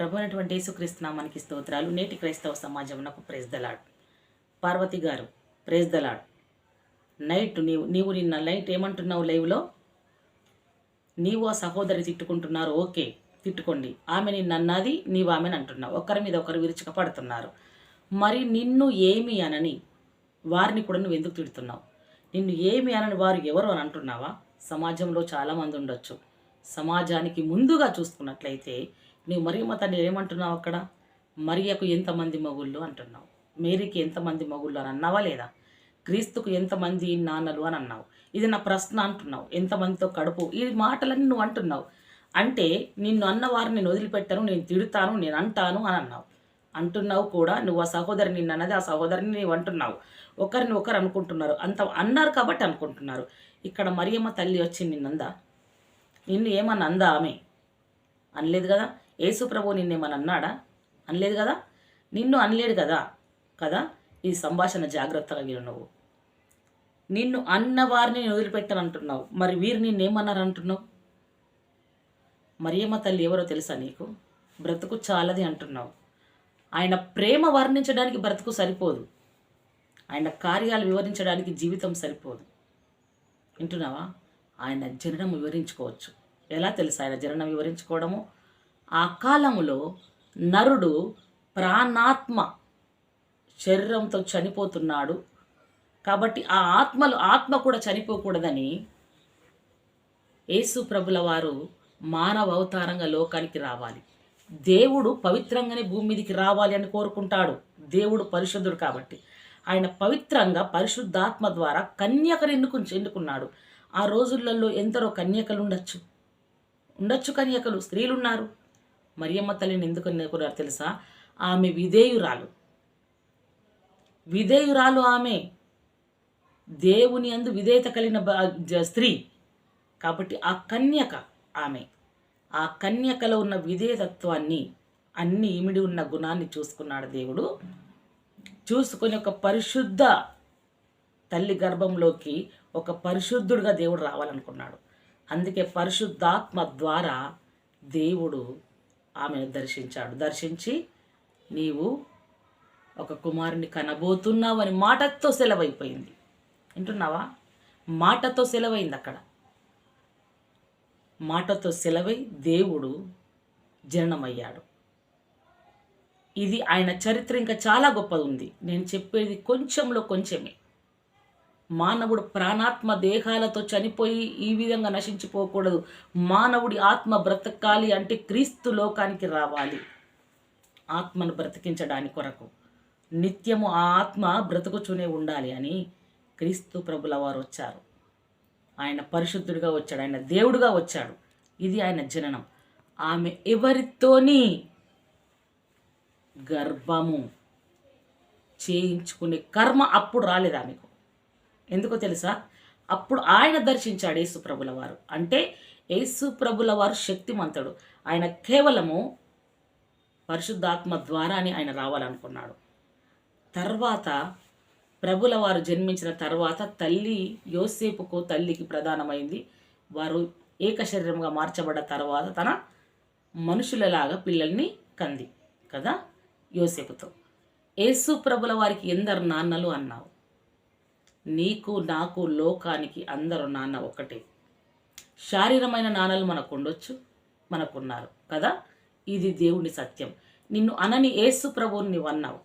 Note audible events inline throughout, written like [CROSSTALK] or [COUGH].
ప్రభు అయినటువంటి యేసుక్రీస్తు నామానికి స్తోత్రాలు. నేటి క్రైస్తవ సమాజమునకు ప్రేజ్ దలాడ్ పార్వతి గారు ప్రేజ్ దలాడ్ నైట్ నీవు నీవు నిన్న నైట్ ఏమంటున్నావు లైవ్లో నీవు ఆ సహోదరి తిట్టుకుంటున్నారు ఓకే తిట్టుకోండి. ఆమె నిన్ను అన్నది నీవు ఆమెను అంటున్నావు. ఒకరి మీద ఒకరు విరుచుక పడుతున్నారు మరి నిన్ను ఏమి అనని వారిని కూడా నువ్వు ఎందుకు తిడుతున్నావు? నిన్ను ఏమి అనని వారు ఎవరు అని అంటున్నావా? సమాజంలో చాలామంది ఉండొచ్చు. సమాజానికి ముందుగా చూసుకున్నట్లయితే నువ్వు మరియమ్మ తల్లి ఏమంటున్నావు అక్కడ? మరియకు ఎంతమంది మగుళ్ళు అంటున్నావు. మేరీకి ఎంతమంది మగుళ్ళు అని అన్నావా లేదా? క్రీస్తుకు ఎంతమంది నాన్నలు అని అన్నావు. ఇది నా ప్రశ్న అంటున్నావు. ఎంతమందితో కడుపు? ఈ మాటలన్నీ నువ్వు అంటున్నావు. అంటే నిన్ను అన్నవారు నేను వదిలిపెట్టాను నేను తిడతాను నేను అంటాను అని అన్నావు. అంటున్నావు కూడా నువ్వు ఆ సహోదరి నిన్ను అన్నది ఆ సహోదరిని నీవు అంటున్నావు. ఒకరిని ఒకరు అనుకుంటున్నారు. అంత అన్నారు కాబట్టి అనుకుంటున్నారు. ఇక్కడ మరియమ్మ తల్లి వచ్చి నిన్నందా నిన్ను ఏమన్నా అందా ఆమె? అనలేదు కదా? యేసుప్రభు నిన్నేమని అన్నాడా? అనలేదు కదా? నిన్ను అనలేడు కదా? కదా? ఈ సంభాషణ జాగ్రత్తగా విను నువ్వు. నిన్ను అన్న వారిని నేను అంటున్నావు మరి వీరు నిన్నేమన్నారు అంటున్నావు మరియమ్మ తల్లి ఎవరో తెలుసా నీకు? బ్రతుకు చాలది అంటున్నావు. ఆయన ప్రేమ వర్ణించడానికి బ్రతుకు సరిపోదు. ఆయన కార్యాలు వివరించడానికి జీవితం సరిపోదు. వింటున్నావా? ఆయన జననం వివరించుకోవచ్చు. ఎలా తెలుసు ఆయన జననం వివరించుకోవడము? ఆ కాలములో నరుడు ప్రాణాత్మ శరీరంతో చనిపోతున్నాడు. కాబట్టి ఆ ఆత్మలు ఆత్మ కూడా చనిపోకూడదని యేసు ప్రభుల వారు మానవ అవతారంగా లోకానికి రావాలి. దేవుడు పవిత్రంగానే భూమి మీదకి రావాలి అని కోరుకుంటాడు. దేవుడు పరిశుద్ధుడు కాబట్టి. ఆయన పవిత్రంగా పరిశుద్ధాత్మ ద్వారా కన్యకను ఎన్నుకు ఎన్నుకున్నాడు. ఆ రోజులలో ఎందరో కన్యకలు ఉండొచ్చు. ఉండొచ్చు కన్యకలు స్త్రీలున్నారు. మరియమ్మ తల్లిని ఎందుకు ఎన్నుకున్నారు తెలుసా? ఆమె విధేయురాలు. విధేయురాలు ఆమె. దేవుని అందు విధేయత కలిగిన స్త్రీ. కాబట్టి ఆ కన్యక ఆమె. ఆ కన్యకలో ఉన్న విధేయతత్వాన్ని అన్ని ఇమిడి ఉన్న గుణాన్ని చూసుకున్నాడు దేవుడు. చూసుకొని ఒక పరిశుద్ధ తల్లి గర్భంలోకి ఒక పరిశుద్ధుడిగా దేవుడు రావాలనుకున్నాడు. అందుకే పరిశుద్ధాత్మ ద్వారా దేవుడు ఆమెను దర్శించాడు. దర్శించి నీవు ఒక కుమారుని కనబోతున్నావు అని మాటతో సెలవైపోయింది. వింటున్నావా? మాటతో సెలవైంది అక్కడ. మాటతో సెలవై దేవుడు జననమయ్యాడు. ఇది ఆయన చరిత్ర ఇంకా చాలా గొప్పది ఉంది. నేను చెప్పేది కొంచెంలో కొంచెమే. మానవుడు ప్రాణాత్మ దేహాలతో చనిపోయి ఈ విధంగా నశించిపోకూడదు. మానవుడి ఆత్మ బ్రతకాలి అంటే క్రీస్తు లోకానికి రావాలి. ఆత్మను బ్రతికించడానికి కొరకు నిత్యము ఆ ఆత్మ బ్రతుకుచూనే ఉండాలి అని క్రీస్తు ప్రభుల వారు వచ్చారు. ఆయన పరిశుద్ధుడిగా వచ్చాడు ఆయన దేవుడుగా వచ్చాడు. ఇది ఆయన జననం. ఆమె ఎవరితోని గర్భము చేయించుకునే కర్మ అప్పుడు రాలేదు ఆమెకు ఎందుకో తెలుసా? అప్పుడు ఆయన దర్శించాడు యేసు ప్రభుల వారు. అంటే యేసు ప్రభుల వారు శక్తిమంతుడు. ఆయన కేవలము పరిశుద్ధాత్మ ద్వారానే ఆయన రావాలనుకున్నాడు. తర్వాత ప్రభుల వారు జన్మించిన తర్వాత తల్లి యోసేపుకు తల్లికి ప్రధానమైంది. వారు ఏక శరీరంగా మార్చబడ్డ తర్వాత తన మనుషులలాగా పిల్లల్ని కంది కదా? యోసేపుతో. యేసు ప్రభుల వారికి ఎందరు నాన్నలు అన్నావు? నీకు నాకు లోకానికి అందరూ నాన్న ఒకటే శారీరమైన నాన్నలు మనకు ఉండొచ్చు మనకున్నారు కదా? ఇది దేవుని సత్యం. నిన్ను అనని యేసు ప్రభువుని నీవు అన్నావు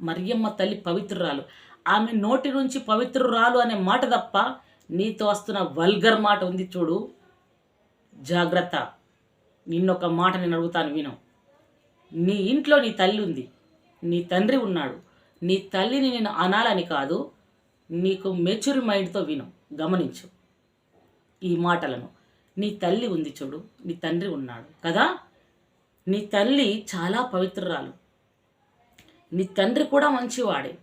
మరియమ్మ తల్లి పవిత్రురాలు. ఆమె నోటి నుంచి పవిత్రురాలు అనే మాట తప్ప నీతో వస్తున్న వల్గర్ మాట ఉంది చూడు. జాగ్రత్త. నిన్నొక మాట నేను అడుగుతాను విను. నీ ఇంట్లో నీ తల్లి ఉంది. నీ తండ్రి ఉన్నాడు. నీ తల్లిని నేను అనాలని కాదు. నీకు మెచ్యూర్ మైండ్తో విను గమనించు. ఈ మాటలను నీ తల్లి ఉంది చూడు నీ తండ్రి ఉన్నాడు కదా? నీ తల్లి చాలా పవిత్రురాలు. నీ తండ్రి కూడా మంచివాడే.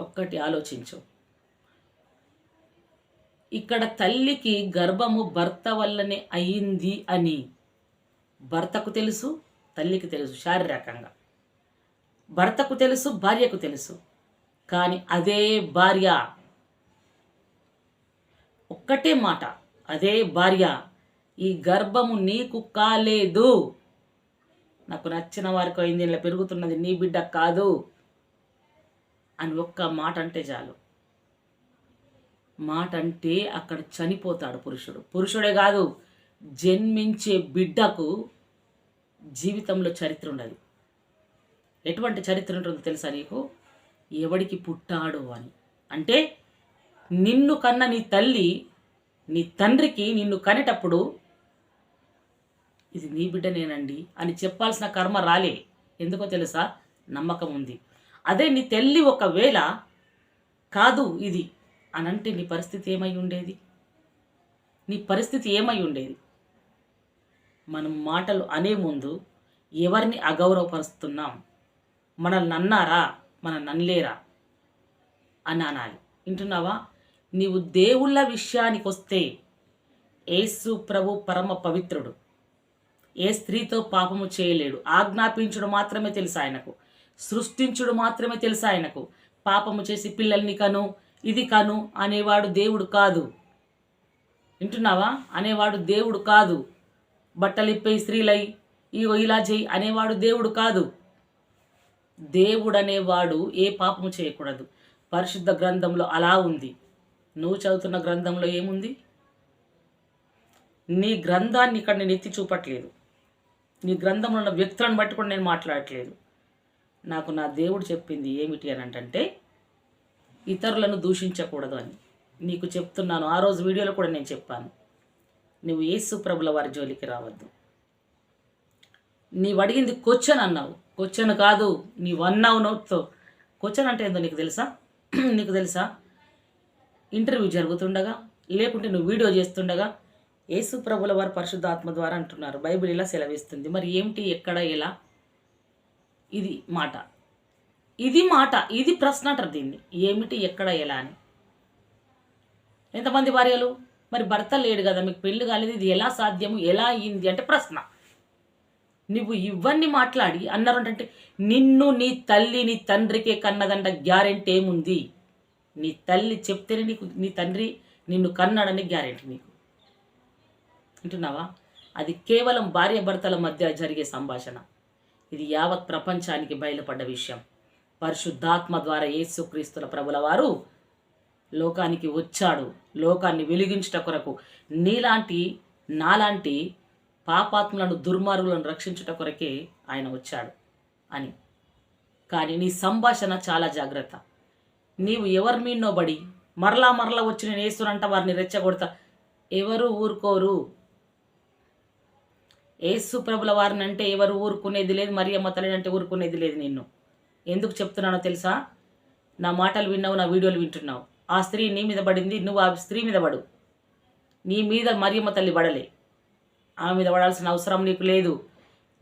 ఒక్కటి ఆలోచించు. ఇక్కడ తల్లికి గర్భము భర్త వల్లనే అయింది అని భర్తకు తెలుసు తల్లికి తెలుసు శారీరకంగా. భర్తకు తెలుసు భార్యకు తెలుసు. కానీ అదే భార్య. ఒక్కటే మాట అదే భార్య. ఈ గర్భము నీకు కాలేదు. నాకు నచ్చిన వారికి అయింది ఇలా పెరుగుతున్నది నీ బిడ్డ కాదు అని ఒక్క మాట అంటే చాలు. మాట అంటే అక్కడ చనిపోతాడు పురుషుడు. పురుషుడే కాదు జన్మించే బిడ్డకు జీవితంలో చరిత్ర ఉండదు ఎటువంటి చరిత్ర ఉంటుందో తెలుసా నీకు? ఎవడికి పుట్టాడు అని. అంటే నిన్ను కన్న నీ తల్లి నీ తండ్రికి నిన్ను కనేటప్పుడు ఇది నీ బిడ్డనేనండి అని చెప్పాల్సిన కర్మ రాలే. ఎందుకో తెలుసా? నమ్మకం ఉంది. అదే నీ తల్లి ఒకవేళ కాదు ఇది అని అంటే నీ పరిస్థితి ఏమై ఉండేది? నీ పరిస్థితి ఏమై ఉండేది? మనం మాటలు అనే ముందు ఎవరిని అగౌరవపరుస్తున్నాం? మనల్ని అన్నారా? మన నన్లేరా? అని అనాలి. వింటున్నావా? నీవు దేవుళ్ళ విషయానికి వస్తే ఏసు ప్రభు పరమ పవిత్రుడు. ఏ స్త్రీతో పాపము చేయలేడు. ఆజ్ఞాపించుడు మాత్రమే తెలుసు ఆయనకు. సృష్టించుడు మాత్రమే తెలుసు ఆయనకు. పాపము చేసి పిల్లల్ని కను ఇది కను అనేవాడు దేవుడు కాదు. వింటున్నావా? అనేవాడు దేవుడు కాదు. బట్టలిప్పై స్త్రీలై ఇగో ఇలా చేయి అనేవాడు దేవుడు కాదు. దేవుడనేవాడు ఏ పాపము చేయకూడదు. పరిశుద్ధ గ్రంథంలో అలా ఉంది. నువ్వు చదువుతున్న గ్రంథంలో ఏముంది? నీ గ్రంథాన్ని ఇక్కడ నేను ఎత్తి చూపట్లేదు. నీ గ్రంథంలో ఉన్న వ్యక్తులను బట్టి కూడా నేను మాట్లాడట్లేదు. నాకు నా దేవుడు చెప్పింది ఏమిటి అని అంటే ఇతరులను దూషించకూడదు అని. నీకు చెప్తున్నాను ఆ రోజు వీడియోలో కూడా నేను చెప్పాను. నువ్వు యేసు ప్రభుల వారి జోలికి రావద్దు. నీవు అడిగింది క్వశ్చన్ అన్నావు. క్వశ్చన్ కాదు నీ వన్ అవర్ నోట్తో క్వశ్చన్ అంటే ఏందో నీకు తెలుసా? [CLEARS THROAT] నీకు తెలుసా? ఇంటర్వ్యూ జరుగుతుండగా లేకుంటే నువ్వు వీడియో చేస్తుండగా యేసు ప్రభుల వారు పరిశుద్ధాత్మ ద్వారా అంటున్నారు. బైబిల్ ఇలా సెలవిస్తుంది. మరి ఏమిటి? ఎక్కడ? ఎలా? ఇది మాట. ఇది మాట ఇది ప్రశ్న అంటారు దీన్ని. ఏమిటి? ఎక్కడ? ఎలా? అని. ఎంతమంది భార్యలు? మరి భర్త లేడు కదా మీకు పెళ్ళి కాలేదు. ఇది ఎలా సాధ్యము? ఎలా అయింది? అంటే ప్రశ్న. నువ్వు ఇవన్నీ మాట్లాడి అన్నారు అంటే నిన్ను నీ తల్లి నీ తండ్రికే కన్నదండ గ్యారెంటీ ఏముంది? నీ తల్లి చెప్తేనే నీకు నీ తండ్రి నిన్ను కన్నాడని గ్యారెంటీ నీకు. వింటున్నావా? అది కేవలం భార్య భర్తల మధ్య జరిగే సంభాషణ. ఇది యావత్ ప్రపంచానికి బయలుపడ్డ విషయం. పరిశుద్ధాత్మ ద్వారా యేసుక్రీస్తుల ప్రభుల వారు లోకానికి వచ్చాడు. లోకాన్ని వెలిగించుట కొరకు నీలాంటి నాలాంటి పాపాత్ములను దుర్మార్గులను రక్షించుట కొరకే ఆయన వచ్చాడు అని. కానీ నీ సంభాషణ చాలా జాగ్రత్త. నీవు ఎవరి మీన్నోబడి మరలా మరలా వచ్చి నేను ఏసునంట వారిని రెచ్చగొడతా. ఎవరు ఊరుకోరు? ఏసు ప్రభుల వారిని అంటే ఎవరు ఊరుకునేది లేదు మరి అమ్మ తల్లిని అంటే ఊరుకునేది లేదు నిన్ను. ఎందుకు చెప్తున్నానో తెలుసా? నా మాటలు విన్నావు నా వీడియోలు వింటున్నావు. ఆ స్త్రీ నీ మీద పడింది నువ్వు ఆ స్త్రీ మీద పడు. నీ మీద మరియమ్మ తల్లి పడలే. ఆమె మీద పడాల్సిన అవసరం నీకు లేదు.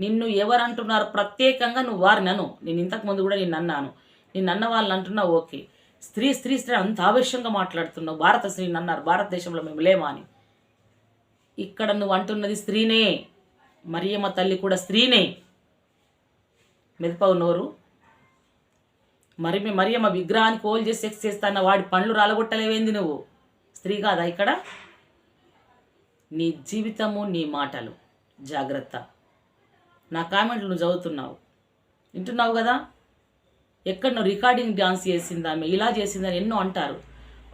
నిన్ను ఎవరు అంటున్నారు ప్రత్యేకంగా నువ్వు వారిని అను. నేను ఇంతకు ముందు కూడా నిన్ను అన్నాను. నిన్ను అన్న వాళ్ళని అంటున్నా ఓకే. స్త్రీ స్త్రీ స్త్రీ అంత ఆవేశంగా మాట్లాడుతున్నావు. భారత స్త్రీని అన్నారు. భారతదేశంలో మేము లేమా అని. ఇక్కడ నువ్వు అంటున్నది స్త్రీనే. మరియమ్మ తల్లి కూడా స్త్రీనే. మెదపవు నోరు. మరి మరియమ్మ విగ్రహాన్ని కోల్ చేసి సెక్స్ చేస్తాన్న వాడి పండ్లు రాలగొట్టలేవేంది నువ్వు? స్త్రీ కాదా ఇక్కడ? నీ జీవితము నీ మాటలు. జాగ్రత్త. నా కామెంట్లు నువ్వు చదువుతున్నావు. వింటున్నావు కదా? ఎక్కడ నువ్వు రికార్డింగ్ డాన్స్ చేసిందా ఇలా చేసిందని ఎన్నో అంటారు.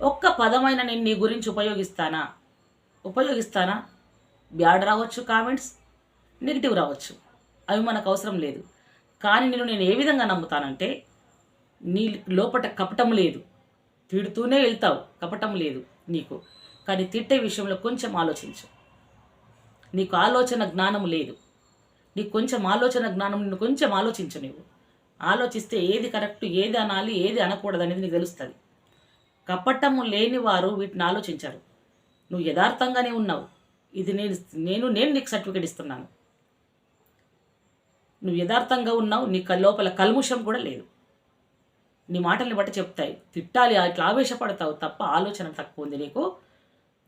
ఒక్క పదమైన నేను నీ గురించి ఉపయోగిస్తానా? ఉపయోగిస్తానా? బ్యాడ్ రావచ్చు కామెంట్స్? నెగిటివ్ రావచ్చు. అవి మనకు అవసరం లేదు. కానీ నేను నేను ఏ విధంగా నమ్ముతానంటే నీ లోపట కపటం లేదు. తిడుతూనే వెళ్తావు. కపటం లేదు నీకు. కానీ తిట్టే విషయంలో కొంచెం ఆలోచించు. నీకు ఆలోచన జ్ఞానం లేదు. నీకు కొంచెం ఆలోచన జ్ఞానం నిన్ను కొంచెం ఆలోచించు నీవు. ఆలోచిస్తే ఏది కరెక్ట్ ఏది అనాలి ఏది అనకూడదు అనేది నీకు తెలుస్తుంది. కపటము లేని వారు వీటిని ఆలోచించారు. నువ్వు యథార్థంగానే ఉన్నావు. ఇది నేను నేను నేను నీకు సర్టిఫికేట్ ఇస్తున్నాను. నువ్వు యథార్థంగా ఉన్నావు నీ లోపల కల్ముషం కూడా లేదు. నీ మాటల్ని బట్టి చెప్తాయి. తిట్టాలి అట్లా ఆవేశపడతావు తప్ప ఆలోచన తక్కువ ఉంది నీకు.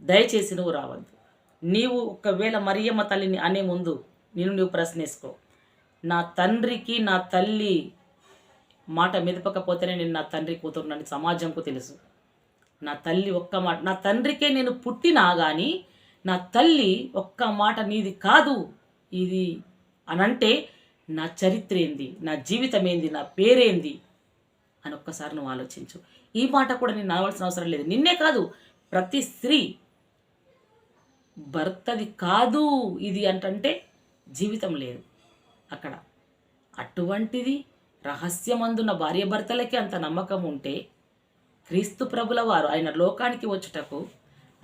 దయచేసి నువ్వు రావద్దు. నీవు ఒకవేళ మరియమ్మ తల్లిని అనే ముందు నేను నువ్వు ప్రశ్నేసుకో. నా తండ్రికి నా తల్లి మాట మెదపకపోతేనే నేను నా తండ్రి కూతురునని సమాజంకు తెలుసు. నా తల్లి ఒక్క మాట నా తండ్రికే నేను పుట్టినా కానీ నా తల్లి ఒక్క మాట నీది కాదు. ఇది అనంటే నా చరిత్ర ఏంది నా జీవితం ఏంది నా పేరేంది అని ఒక్కసారి నువ్వు ఆలోచించు. ఈ మాట కూడా నేను నడవలసిన అవసరం లేదు. నిన్నే కాదు ప్రతి స్త్రీ భర్తది కాదు ఇది అంటంటే జీవితం లేదు అక్కడ. అటువంటిది రహస్యమందున్న భార్యాభర్తలకి అంత నమ్మకం ఉంటే క్రీస్తు ప్రభుల వారు ఆయన లోకానికి వచ్చుటకు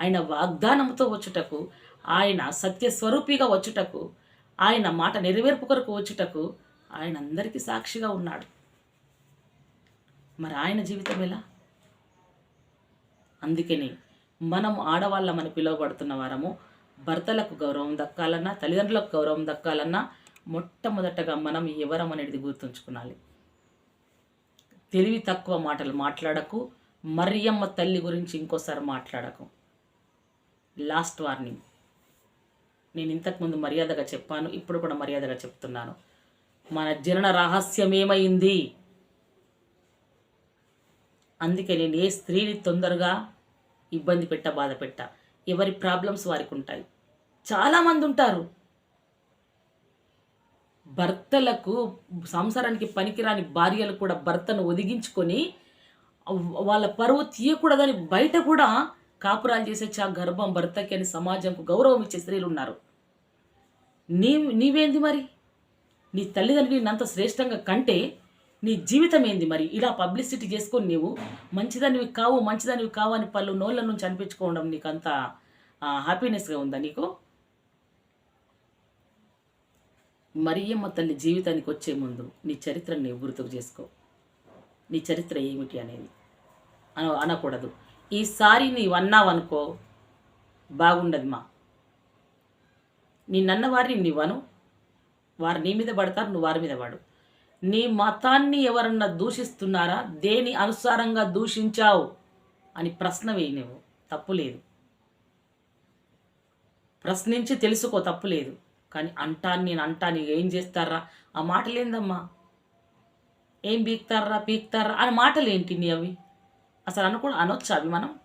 ఆయన వాగ్దానంతో వచ్చుటకు ఆయన సత్యస్వరూపిగా వచ్చుటకు ఆయన మాట నెరవేర్పు కొరకు వచ్చుటకు ఆయన అందరికీ సాక్షిగా ఉన్నాడు. మరి ఆయన జీవితం ఎలా? అందుకని మనం ఆడవాళ్ళమని పిలువబడుతున్న వారము భర్తలకు గౌరవం దక్కాలన్నా తల్లిదండ్రులకు గౌరవం దక్కాలన్నా మొట్టమొదటగా మనం ఎవరం అనేది గుర్తుంచుకోవాలి తెలివి తక్కువ మాటలు మాట్లాడకు మరియమ్మ తల్లి గురించి ఇంకోసారి మాట్లాడకు. లాస్ట్ వార్నింగ్ నేను ఇంతకుముందు మర్యాదగా చెప్పాను ఇప్పుడు కూడా మర్యాదగా చెప్తున్నాను. మన జనన రహస్యం ఏమైంది? అందుకే నేను ఏ స్త్రీని తొందరగా ఇబ్బంది పెట్ట బాధ పెట్ట ఎవరి ప్రాబ్లమ్స్ వారికి ఉంటాయి చాలామంది ఉంటారు భర్తలకు సంసారానికి పనికిరాని భార్యలు కూడా భర్తను ఒదిగించుకొని వాళ్ళ పరువు తీయకూడదని బయట కూడా కాపురాలు చేసే చా గర్భం భర్తకి అని సమాజంకు గౌరవం ఇచ్చే స్త్రీలు ఉన్నారు నీ నీవేంది మరి? నీ తల్లిదండ్రులు అంత శ్రేష్టంగా కంటే నీ జీవితం ఏంది మరి? ఇలా పబ్లిసిటీ చేసుకొని నీవు మంచిదానివి కావు మంచిదానివి కావు అని పళ్ళు నోళ్ళ నుంచి అనిపించుకోవడం నీకు అంత హ్యాపీనెస్గా ఉందా నీకు? మరియమ్మ తల్లి జీవితానికి వచ్చే ముందు నీ చరిత్రను నీవు గుర్తుకు చేసుకో. నీ చరిత్ర ఏమిటి అనేది? అన అనకూడదు. ఈసారి నీవు అన్నావనుకో బాగుండదు మా. నిన్నన్న వారిని నీవను వారు నీ మీద పడతారు నువ్వు వారి మీద పడు నీ మతాన్ని ఎవరన్నా దూషిస్తున్నారా? దేని అనుసారంగా దూషించావు? అని ప్రశ్న వేయి నువ్వు ప్రశ్నించి తెలుసుకో తప్పులేదు కానీ అంటాను నేను అంటాను ఏం చేస్తారా? ఆ మాటలేందమ్మా? ఏం పీక్తారా పీక్తారా? అని మాటలు ఏంటి నీ అవి? అసలు అనుకో అనొచ్చు అవి మనం?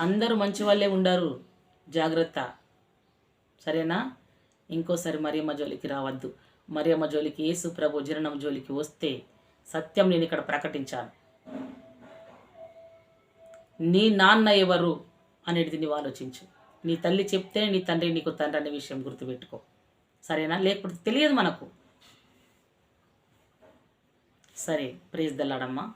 అందరూ మంచి వాళ్ళే ఉండరు. జాగ్రత్త. సరేనా? ఇంకోసారి మరియమ్మ జోలికి రావద్దు. మరియమ్మ జోలికి యేసు ప్రభు జననం జోలికి వస్తే సత్యం నేను ఇక్కడ ప్రకటించాను. నీ నాన్న ఎవరు అనేది నీవు ఆలోచించు. నీ తల్లి చెప్తే నీ తండ్రి నీకు తండ్రి అనే విషయం గుర్తుపెట్టుకో. సరేనా? లేకపోతే తెలియదు మనకు. సరే ప్రేజ్ దల్లాడమ్మా.